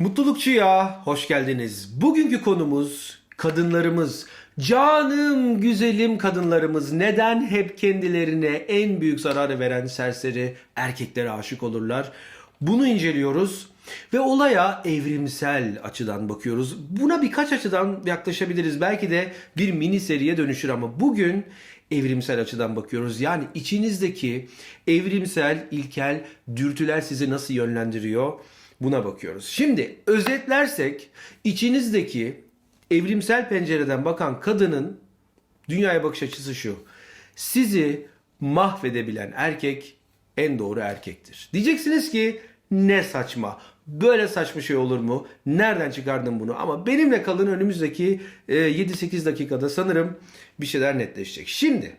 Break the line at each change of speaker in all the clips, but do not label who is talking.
Mutlulukçuya hoş geldiniz. Bugünkü konumuz kadınlarımız. Canım güzelim kadınlarımız neden hep kendilerine en büyük zararı veren serseri erkeklere aşık olurlar? Bunu inceliyoruz ve olaya evrimsel açıdan bakıyoruz. Buna birkaç açıdan yaklaşabiliriz. Belki de bir mini seriye dönüşür ama bugün evrimsel açıdan bakıyoruz. Yani içinizdeki evrimsel, ilkel dürtüler sizi nasıl yönlendiriyor? Buna bakıyoruz. Şimdi özetlersek içinizdeki evrimsel pencereden bakan kadının dünyaya bakış açısı şu. Sizi mahvedebilen erkek en doğru erkektir. Diyeceksiniz ki ne saçma. Böyle saçma şey olur mu? Nereden çıkardın bunu? Ama benimle kalın önümüzdeki e, 7-8 dakikada sanırım bir şeyler netleşecek. Şimdi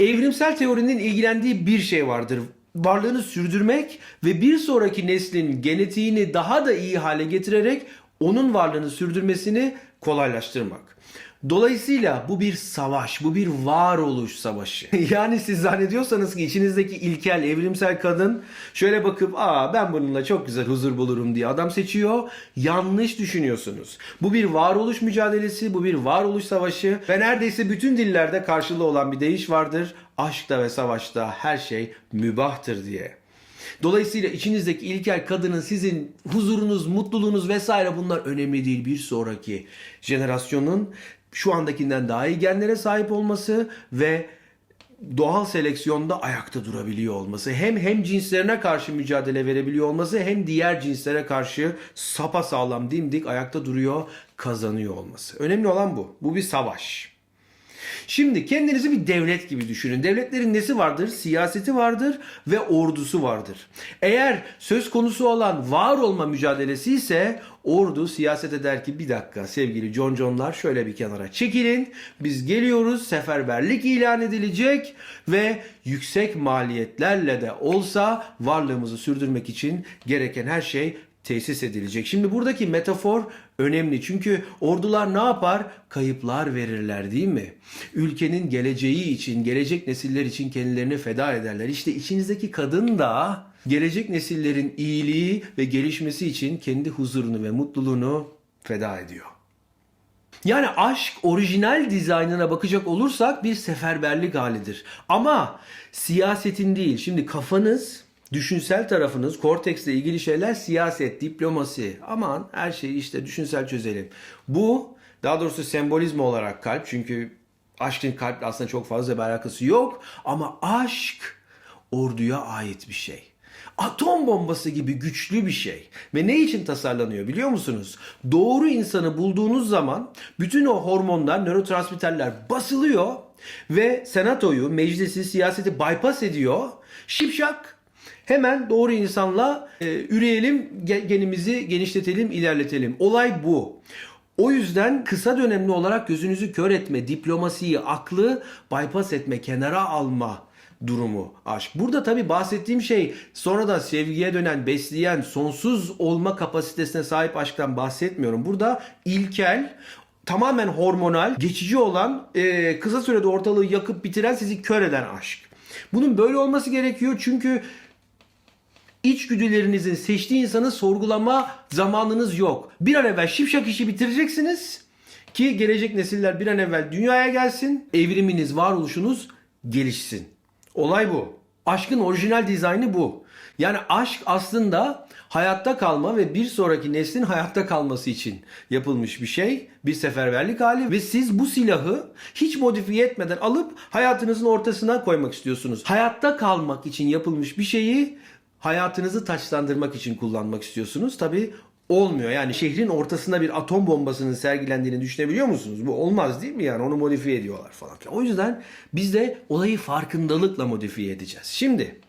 Evrimsel teorinin ilgilendiği bir şey vardır. Varlığını sürdürmek ve bir sonraki neslin genetiğini daha da iyi hale getirerek onun varlığını sürdürmesini kolaylaştırmak. Dolayısıyla bu bir savaş, bu bir varoluş savaşı. yani siz zannediyorsanız ki içinizdeki ilkel, evrimsel kadın şöyle bakıp aa ben bununla çok güzel huzur bulurum diye adam seçiyor. Yanlış düşünüyorsunuz. Bu bir varoluş mücadelesi, bu bir varoluş savaşı ve neredeyse bütün dillerde karşılığı olan bir deyiş vardır. Aşkta ve savaşta her şey mübahtır diye. Dolayısıyla içinizdeki ilkel kadının sizin huzurunuz, mutluluğunuz vesaire bunlar önemli değil. Bir sonraki jenerasyonun şu andakinden daha iyi genlere sahip olması ve doğal seleksiyonda ayakta durabiliyor olması. Hem hem cinslerine karşı mücadele verebiliyor olması hem diğer cinslere karşı sapa sağlam dimdik ayakta duruyor, kazanıyor olması. Önemli olan bu. Bu bir savaş. Şimdi kendinizi bir devlet gibi düşünün. Devletlerin nesi vardır? Siyaseti vardır ve ordusu vardır. Eğer söz konusu olan var olma mücadelesi ise ordu siyasete der ki bir dakika sevgili John John'lar şöyle bir kenara çekilin. Biz geliyoruz seferberlik ilan edilecek ve yüksek maliyetlerle de olsa varlığımızı sürdürmek için gereken her şey tesis edilecek. Şimdi buradaki metafor önemli çünkü ordular ne yapar? Kayıplar verirler değil mi? Ülkenin geleceği için, gelecek nesiller için kendilerini feda ederler. İşte içinizdeki kadın da gelecek nesillerin iyiliği ve gelişmesi için kendi huzurunu ve mutluluğunu feda ediyor. Yani aşk orijinal dizaynına bakacak olursak bir seferberlik halidir. Ama siyasetin değil. Şimdi kafanız Düşünsel tarafınız, korteksle ilgili şeyler siyaset, diplomasi. Aman her şeyi işte düşünsel çözelim. Bu daha doğrusu sembolizm olarak kalp. Çünkü aşkın kalple aslında çok fazla bir alakası yok. Ama aşk orduya ait bir şey. Atom bombası gibi güçlü bir şey. Ve ne için tasarlanıyor biliyor musunuz? Doğru insanı bulduğunuz zaman bütün o hormonlar, nörotransmitterler basılıyor ve senatoyu, meclisi, siyaseti bypass ediyor. Şipşak Hemen doğru insanla e, üreyelim, genimizi genişletelim, ilerletelim. Olay bu. O yüzden kısa dönemli olarak gözünüzü kör etme, diplomasiyi, aklı bypass etme, kenara alma durumu aşk. Burada tabii bahsettiğim şey sonradan sevgiye dönen, besleyen, sonsuz olma kapasitesine sahip aşktan bahsetmiyorum. Burada ilkel, tamamen hormonal, geçici olan, e, kısa sürede ortalığı yakıp bitiren, sizi kör eden aşk. Bunun böyle olması gerekiyor çünkü içgüdülerinizin seçtiği insanı sorgulama zamanınız yok. Bir an evvel şipşak işi bitireceksiniz ki gelecek nesiller bir an evvel dünyaya gelsin, evriminiz, varoluşunuz gelişsin. Olay bu. Aşkın orijinal dizaynı bu. Yani aşk aslında hayatta kalma ve bir sonraki neslin hayatta kalması için yapılmış bir şey. Bir seferberlik hali ve siz bu silahı hiç modifiye etmeden alıp hayatınızın ortasına koymak istiyorsunuz. Hayatta kalmak için yapılmış bir şeyi hayatınızı taçlandırmak için kullanmak istiyorsunuz. Tabi olmuyor. Yani şehrin ortasında bir atom bombasının sergilendiğini düşünebiliyor musunuz? Bu olmaz değil mi yani? Onu modifiye ediyorlar falan. O yüzden biz de olayı farkındalıkla modifiye edeceğiz. Şimdi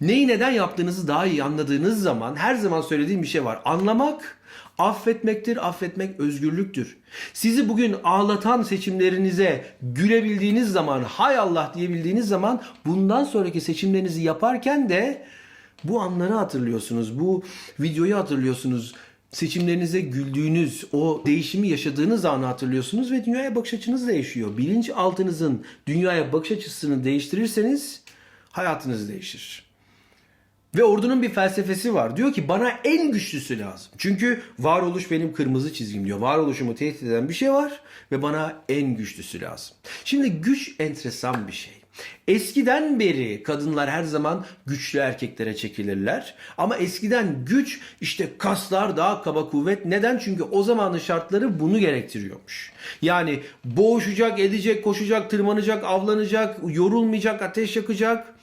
neyi neden yaptığınızı daha iyi anladığınız zaman her zaman söylediğim bir şey var. Anlamak affetmektir. Affetmek özgürlüktür. Sizi bugün ağlatan seçimlerinize gülebildiğiniz zaman, hay Allah diyebildiğiniz zaman bundan sonraki seçimlerinizi yaparken de bu anları hatırlıyorsunuz. Bu videoyu hatırlıyorsunuz. Seçimlerinize güldüğünüz, o değişimi yaşadığınız anı hatırlıyorsunuz ve dünyaya bakış açınız değişiyor. Bilinç altınızın dünyaya bakış açısını değiştirirseniz hayatınız değişir. Ve ordunun bir felsefesi var. Diyor ki bana en güçlüsü lazım. Çünkü varoluş benim kırmızı çizgim diyor. Varoluşumu tehdit eden bir şey var ve bana en güçlüsü lazım. Şimdi güç enteresan bir şey. Eskiden beri kadınlar her zaman güçlü erkeklere çekilirler. Ama eskiden güç işte kaslar daha kaba kuvvet. Neden? Çünkü o zamanın şartları bunu gerektiriyormuş. Yani boğuşacak, edecek, koşacak, tırmanacak, avlanacak, yorulmayacak, ateş yakacak.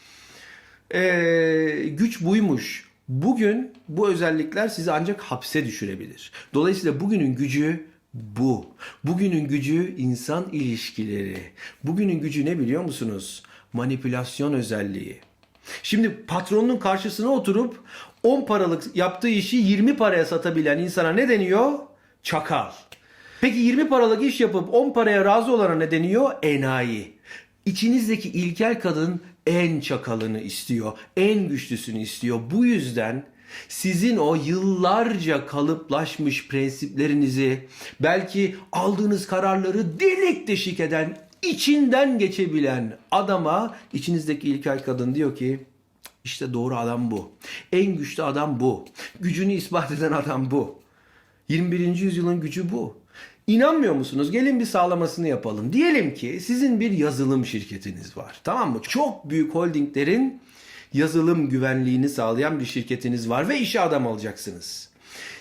Ee, güç buymuş. Bugün bu özellikler sizi ancak hapse düşürebilir. Dolayısıyla bugünün gücü bu. Bugünün gücü insan ilişkileri. Bugünün gücü ne biliyor musunuz? Manipülasyon özelliği. Şimdi patronun karşısına oturup 10 paralık yaptığı işi 20 paraya satabilen insana ne deniyor? Çakal. Peki 20 paralık iş yapıp 10 paraya razı olana ne deniyor? Enayi. İçinizdeki ilkel kadın en çakalını istiyor, en güçlüsünü istiyor. Bu yüzden sizin o yıllarca kalıplaşmış prensiplerinizi, belki aldığınız kararları delik deşik eden, içinden geçebilen adama içinizdeki ilkel kadın diyor ki işte doğru adam bu. En güçlü adam bu. Gücünü ispat eden adam bu. 21. yüzyılın gücü bu. İnanmıyor musunuz? Gelin bir sağlamasını yapalım. Diyelim ki sizin bir yazılım şirketiniz var. Tamam mı? Çok büyük holdinglerin yazılım güvenliğini sağlayan bir şirketiniz var ve işe adam alacaksınız.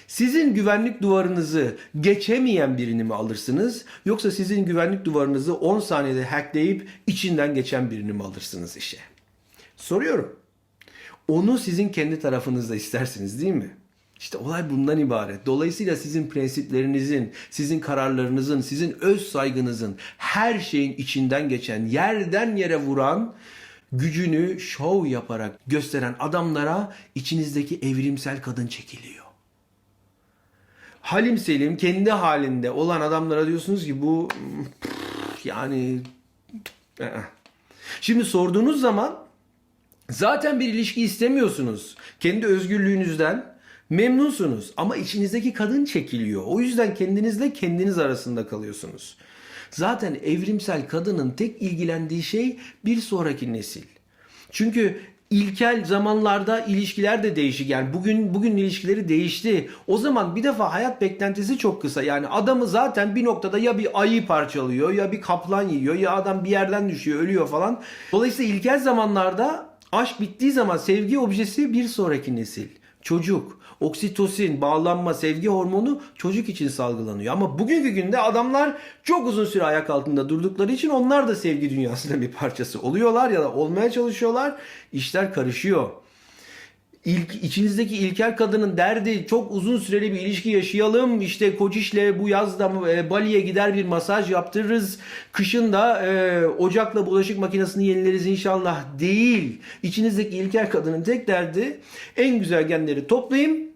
Sizin güvenlik duvarınızı geçemeyen birini mi alırsınız yoksa sizin güvenlik duvarınızı 10 saniyede hackleyip içinden geçen birini mi alırsınız işe? Soruyorum. Onu sizin kendi tarafınızda istersiniz değil mi? İşte olay bundan ibaret. Dolayısıyla sizin prensiplerinizin, sizin kararlarınızın, sizin öz saygınızın her şeyin içinden geçen, yerden yere vuran, gücünü şov yaparak gösteren adamlara içinizdeki evrimsel kadın çekiliyor. Halim selim kendi halinde olan adamlara diyorsunuz ki bu yani. Şimdi sorduğunuz zaman Zaten bir ilişki istemiyorsunuz. Kendi özgürlüğünüzden memnunsunuz ama içinizdeki kadın çekiliyor. O yüzden kendinizle kendiniz arasında kalıyorsunuz. Zaten evrimsel kadının tek ilgilendiği şey bir sonraki nesil. Çünkü ilkel zamanlarda ilişkiler de değişik. Yani bugün bugün ilişkileri değişti. O zaman bir defa hayat beklentisi çok kısa. Yani adamı zaten bir noktada ya bir ayı parçalıyor ya bir kaplan yiyor ya adam bir yerden düşüyor ölüyor falan. Dolayısıyla ilkel zamanlarda aşk bittiği zaman sevgi objesi bir sonraki nesil. Çocuk, oksitosin, bağlanma, sevgi hormonu çocuk için salgılanıyor. Ama bugünkü günde adamlar çok uzun süre ayak altında durdukları için onlar da sevgi dünyasının bir parçası oluyorlar ya da olmaya çalışıyorlar. İşler karışıyor. İlk, içinizdeki ilkel kadının derdi çok uzun süreli bir ilişki yaşayalım. İşte Koçiş'le bu yazda e, Bali'ye gider bir masaj yaptırırız. Kışın da e, ocakla bulaşık makinesini yenileriz inşallah değil. İçinizdeki ilkel kadının tek derdi en güzel genleri toplayayım.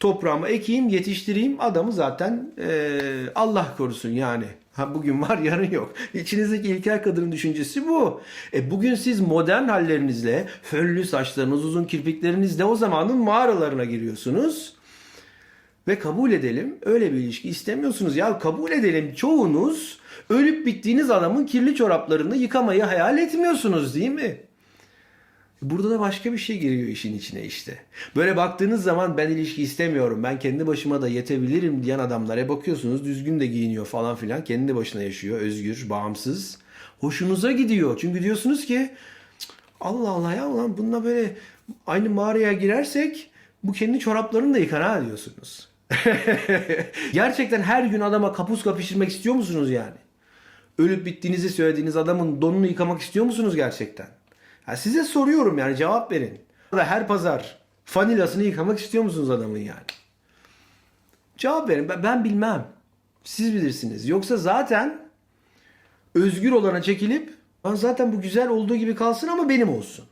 Toprağıma ekeyim, yetiştireyim. Adamı zaten e, Allah korusun yani. Ha bugün var yarın yok. İçinizdeki ilkel kadının düşüncesi bu. E bugün siz modern hallerinizle, föllü saçlarınız, uzun kirpiklerinizle o zamanın mağaralarına giriyorsunuz. Ve kabul edelim öyle bir ilişki istemiyorsunuz. Ya kabul edelim çoğunuz ölüp bittiğiniz adamın kirli çoraplarını yıkamayı hayal etmiyorsunuz değil mi? Burada da başka bir şey giriyor işin içine işte. Böyle baktığınız zaman ben ilişki istemiyorum, ben kendi başıma da yetebilirim diyen adamlara bakıyorsunuz düzgün de giyiniyor falan filan. Kendi başına yaşıyor, özgür, bağımsız. Hoşunuza gidiyor. Çünkü diyorsunuz ki "Cık, Allah Allah ya ulan bununla böyle aynı mağaraya girersek bu kendi çoraplarını da yıkar ha diyorsunuz. Gerçekten her gün adama kapuska pişirmek istiyor musunuz yani? Ölüp bittiğinizi söylediğiniz adamın donunu yıkamak istiyor musunuz gerçekten? Ha size soruyorum yani cevap verin. Her pazar fanilasını yıkamak istiyor musunuz adamın yani? Cevap verin. Ben, ben bilmem. Siz bilirsiniz. Yoksa zaten özgür olana çekilip "Lan zaten bu güzel olduğu gibi kalsın ama benim olsun.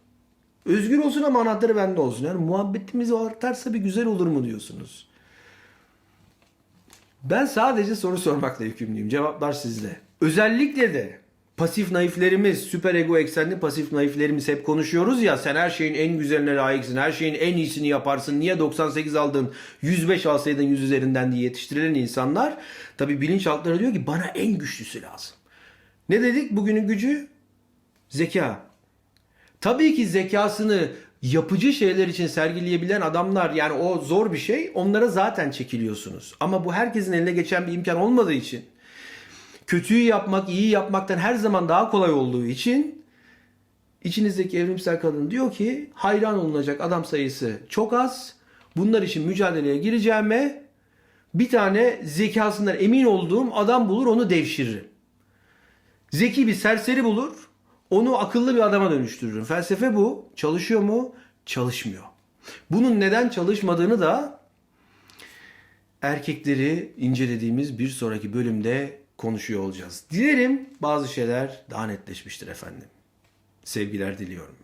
Özgür olsun ama anahtarı bende olsun. Yani muhabbetimiz artarsa bir güzel olur mu diyorsunuz. Ben sadece soru sormakla yükümlüyüm. Cevaplar sizde. Özellikle de pasif naiflerimiz, süper ego eksenli pasif naiflerimiz hep konuşuyoruz ya sen her şeyin en güzeline layıksın, her şeyin en iyisini yaparsın. Niye 98 aldın, 105 alsaydın 100 üzerinden diye yetiştirilen insanlar tabi bilinçaltları diyor ki bana en güçlüsü lazım. Ne dedik bugünün gücü? Zeka. Tabii ki zekasını yapıcı şeyler için sergileyebilen adamlar yani o zor bir şey onlara zaten çekiliyorsunuz. Ama bu herkesin eline geçen bir imkan olmadığı için kötüyü yapmak iyi yapmaktan her zaman daha kolay olduğu için içinizdeki evrimsel kadın diyor ki hayran olunacak adam sayısı çok az. Bunlar için mücadeleye gireceğime bir tane zekasından emin olduğum adam bulur onu devşiririm. Zeki bir serseri bulur, onu akıllı bir adama dönüştürürüm. Felsefe bu. Çalışıyor mu? Çalışmıyor. Bunun neden çalışmadığını da erkekleri incelediğimiz bir sonraki bölümde konuşuyor olacağız. Dilerim bazı şeyler daha netleşmiştir efendim. Sevgiler diliyorum.